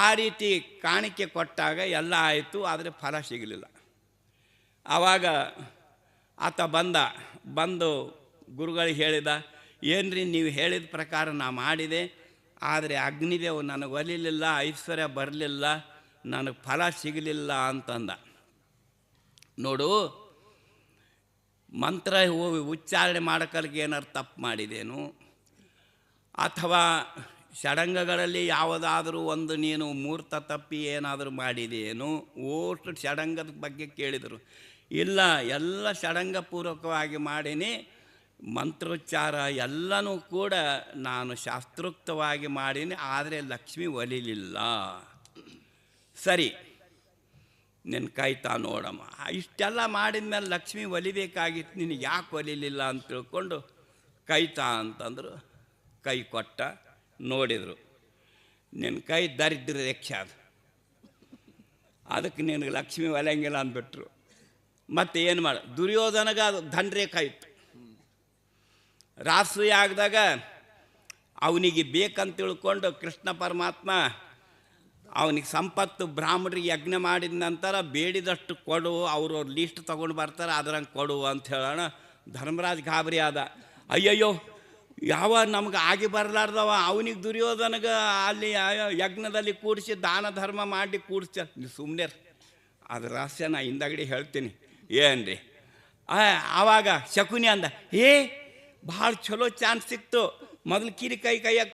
ಆ ರೀತಿ ಕಾಣಿಕೆ ಕೊಟ್ಟಾಗ ಎಲ್ಲ ಆಯಿತು, ಆದರೆ ಫಲ ಸಿಗಲಿಲ್ಲ. ಆವಾಗ ಆತ ಬಂದ, ಬಂದು ಗುರುಗಳಿಗೆ ಹೇಳಿದ, ಏನ್ರಿ ನೀವು ಹೇಳಿದ ಪ್ರಕಾರ ನಾ ಮಾಡಿದೆ, ಆದರೆ ಅಗ್ನಿದೇವ್ ನನಗೆ ಒಲಿಲಿಲ್ಲ, ಐಶ್ವರ್ಯ ಬರಲಿಲ್ಲ, ನನಗೆ ಫಲ ಸಿಗಲಿಲ್ಲ ಅಂತಂದ. ನೋಡು, ಮಂತ್ರ ಉಚ್ಚಾರಣೆ ಮಾಡೋಕಲ್ಗೆ ಏನಾರು ತಪ್ಪು ಮಾಡಿದೇನು? ಅಥವಾ ಷಡಂಗಗಳಲ್ಲಿ ಯಾವುದಾದರೂ ಒಂದು ನೀನು ಮೂರ್ತ ತಪ್ಪಿ ಏನಾದರೂ ಮಾಡಿದೆಯೇನು ಓಷ್ಟು ಷಡಂಗದ ಬಗ್ಗೆ ಕೇಳಿದರು. ಇಲ್ಲ, ಎಲ್ಲ ಷಡಂಗಪೂರ್ವಕವಾಗಿ ಮಾಡೀನಿ, ಮಂತ್ರೋಚ್ಚಾರ ಎಲ್ಲನೂ ಕೂಡ ನಾನು ಶಾಸ್ತ್ರೋಕ್ತವಾಗಿ ಮಾಡೀನಿ, ಆದರೆ ಲಕ್ಷ್ಮಿ ಒಲಿಲಿಲ್ಲ. ಸರಿ, ನಿನ್ನ ಕಾಯ್ತಾ ನೋಡಮ್ಮ. ಇಷ್ಟೆಲ್ಲ ಮಾಡಿದ ಮೇಲೆ ಲಕ್ಷ್ಮಿ ಒಲಿಬೇಕಾಗಿತ್ತು, ನಿನಗೆ ಯಾಕೆ ಒಲಿಲಿಲ್ಲ ಅಂತ ತಿಳ್ಕೊಂಡು ಕೈತಾ ಅಂತಂದರು, ಕೈ ಕೊಟ್ಟ. ನೋಡಿದರು. ನಿನ್ನ ಕೈ ದರಿದ್ರ ರೇಕ್ಷೆ ಅದು. ಅದಕ್ಕೆ ನಿನಗೆ ಲಕ್ಷ್ಮಿ ಒಲೆಯಂಗಿಲ್ಲ ಅಂದ್ಬಿಟ್ರು. ಮತ್ತೆ ಏನು ಮಾಡ, ದುರ್ಯೋಧನಗ ಅದು ರೇಖೆ ಇತ್ತು. ರಾಸು ಆಗದಾಗ ಅವನಿಗೆ ಬೇಕಂತ ತಿಳ್ಕೊಂಡು ಕೃಷ್ಣ ಪರಮಾತ್ಮ ಅವನಿಗೆ ಸಂಪತ್ತು ಬ್ರಾಹ್ಮಣರಿಗೆ ಯಜ್ಞ ಮಾಡಿದ ನಂತರ ಬೇಡಿದಷ್ಟು ಕೊಡು, ಅವರು ಲೀಸ್ಟ್ ತೊಗೊಂಡು ಬರ್ತಾರೆ, ಅದ್ರಂಗೆ ಕೊಡು ಅಂತ ಹೇಳೋಣ. ಧರ್ಮರಾಜ್ ಗಾಬರಿ ಆದ. ಅಯ್ಯಯ್ಯೋ ಯಾವ ನಮ್ಗೆ ಆಗಿ ಬರಲಾರ್ದವ ಅವನಿಗೆ ದುರ್ಯೋಧನಗ ಅಲ್ಲಿ ಯಜ್ಞದಲ್ಲಿ ಕೂಡಿಸಿ ದಾನ ಧರ್ಮ ಮಾಡಿ ಕೂಡಿಸ ನೀವು ಸುಮ್ಮನೆ ಅದು ರಹಸ್ಯ ನಾ ಹಿಂದಗಡೆ ಹೇಳ್ತೀನಿ. ಏನ್ರಿ? ಆ, ಆವಾಗ ಶಕುನಿ ಅಂದ ಏ ಭಾಳ ಚಲೋ ಚಾನ್ಸ್ ಸಿಕ್ತು. ಮೊದಲು ಕಿರಿ ಕೈ ಕೈಯಾಗ